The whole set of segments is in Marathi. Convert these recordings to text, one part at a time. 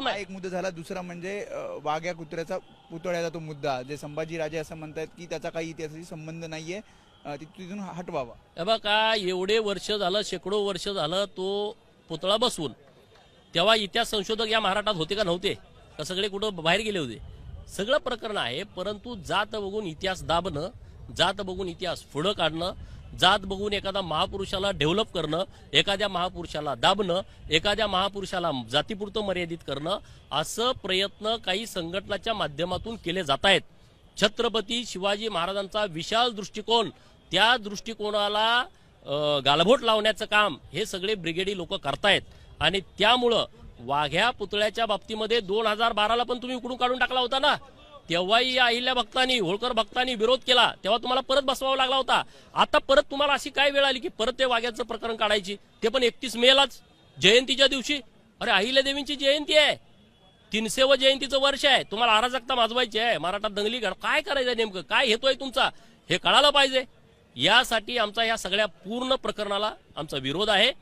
नाही एक मुद्दा झाला. दुसरा म्हणजे वाघ्या कुत्र्याचा पुतळ्याचा तो मुद्दा. जे संभाजी राजे असं म्हणतात की त्याचा काही इतिहासाशी संबंध नाहीये. तिथून हटवावा. हे बघा एवढे वर्ष झालं शेकडो वर्ष झालं तो पुतळा बसवून. तेव्हा इतिहास संशोधक या महाराष्ट्रात होते का नव्हते? का सगळे कुठं बाहेर गेले होते? सगळं प्रकरण आहे परंतु जात बघून इतिहास दाबणं जात बघून इतिहास पुढं काढणं जात बघून एखादा महापुरुषाला डेव्हलप करणं एखाद्या महापुरुषाला दाबणं एखाद्या महापुरुषाला जातीपुरतं मर्यादित करणं असं प्रयत्न काही संघटनाच्या माध्यमातून केले जात आहेत छत्रपती शिवाजी महाराजांचा विशाल दृष्टिकोन त्या दृष्टिकोनाला गालबोट लावण्याचं काम हे सगळे ब्रिगेडी लोक करतायत. आणि त्यामुळं वाघ्या पुतळ्याच्या बाबतीमध्ये दोन हजार बाराला पण तुम्ही उकडून काढून टाकला होता ना? तेव्हाही या अहिल्या भक्तांनी होळकर भक्तांनी विरोध केला तेव्हा तुम्हाला परत बसवावा लागला होता. आता परत तुम्हाला अशी काय वेळ आली की परत ते वाघ्याचं प्रकरण काढायची? ते पण एकतीस मेलाच. जयंतीच्या दिवशी अरे अहिल्या देवींची जयंती आहे. तीनशे व जयंतीचं वर्ष आहे. तुम्हाला अराजकता माजवायची आहे. मराठात दंगली घड काय करायचं नेमकं? काय हेतोय तुमचा? हे कळालं पाहिजे. यासाठी आमचा या सगळ्या पूर्ण प्रकरणाला आमचा विरोध आहे.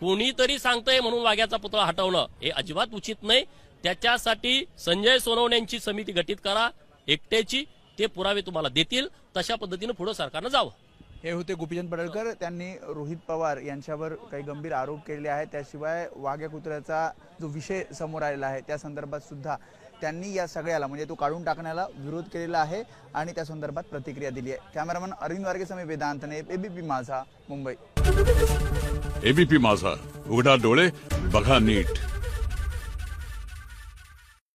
कोणीतरी सांगतंय म्हणून वाघ्याचा पुतळा हटवणं हे अजिबात उचित नाही. त्याच्यासाठी संजय सोनवणे यांची समिती गठीत करा एकट्याची ते पुरावे तुम्हाला देतील तशा पद्धतीनं पुढे सरकारनं जावं. हे होते गोपीचंद पडळकर त्यांनी रोहित पवार यांच्यावर काही गंभीर आरोप केले आहेत त्याशिवाय वाघ्या कुत्र्याचा जो विषय समोर आलेला आहे त्या संदर्भात सुद्धा त्यांनी या सगळ्याला म्हणजे तो काढून टाकण्याला विरोध केलेला आहे आणि त्या संदर्भात प्रतिक्रिया दिली आहे. कॅमेरामन अरविंद वारगे समी वेदांतने एबीपी माझा मुंबई. एबीपी माझा उघडा डोळे बघा नीट.